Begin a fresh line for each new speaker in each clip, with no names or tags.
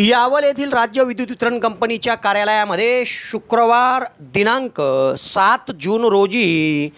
यावल येथील राज्य विद्युत वितरण कंपनीच्या कार्यालयामध्ये शुक्रवार दिनांक सात जून रोजी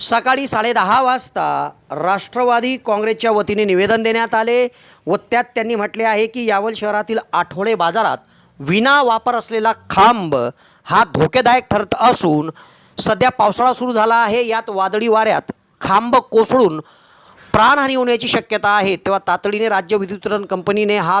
सकाळी साडेदहा वाजता राष्ट्रवादी काँग्रेसच्या वतीने निवेदन देण्यात आले व त्यात त्यांनी म्हटले आहे की यावल शहरातील आठवडे बाजारात विना वापर असलेला खांब हा धोकेदायक ठरत असून सध्या पावसाळा सुरू झाला आहे. यात वादळी वाऱ्यात खांब कोसळून प्राणहानी होण्याची शक्यता आहे. तेव्हा तातडीने राज्य विद्युत वितरण कंपनीने हा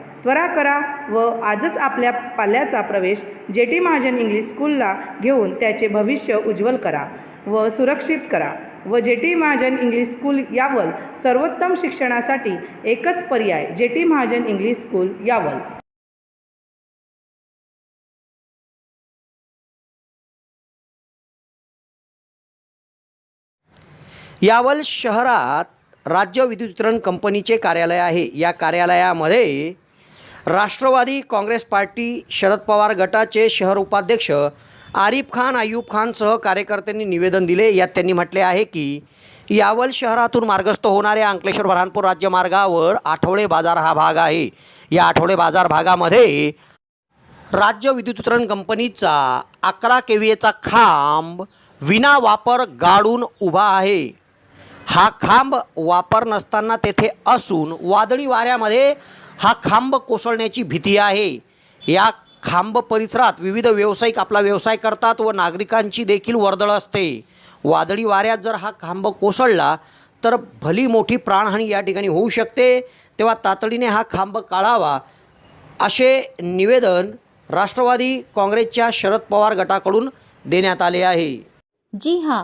त्वरा करा व आजच आपल्या पाल्याचा प्रवेश जेटी महाजन इंग्लिश स्कूलला घेऊन त्याचे भविष्य उज्ज्वल करा व सुरक्षित करा व J T Mahajan English school Yawal. सर्वोत्तम शिक्षणासाठी एकच पर्याय J T Mahajan English school Yawal.
Yawal शहरात राज्य विद्युत वितरण कंपनीचे कार्यालय आहे. या कार्यालयामध्ये राष्ट्रवादी काँग्रेस पार्टी शरद पवार गटाचे शहर उपाध्यक्ष आरिफ खान आयूब खानसह कार्यकर्त्यांनी निवेदन दिले. यात त्यांनी म्हटले आहे की यावल शहरातून मार्गस्थ होणाऱ्या अंकलेश्वर बऱ्हाणपूर राज्यमार्गावर आठवडे बाजार हा भाग आहे. या आठवडे बाजार भागामध्ये राज्य विद्युत वितरण कंपनीचा अकरा केव्हीएचा खांब विना वापर गाडून उभा आहे. हा खांब वापर नसताना तेथे असून वादळी वाऱ्यामध्ये हा खांब कोसळण्याची भीती आहे. या खांब परिसरात विविध व्यावसायिक आपला व्यवसाय करतात व नागरिकांची देखील वर्दळ असते. वादळी वाऱ्यात जर हा खांब कोसळला तर भली मोठी प्राणहानी या ठिकाणी होऊ शकते. तेव्हा तातडीने हा खांब काढावा असे निवेदन राष्ट्रवादी काँग्रेसच्या शरद पवार गटाकडून देण्यात आले आहे.
जी हां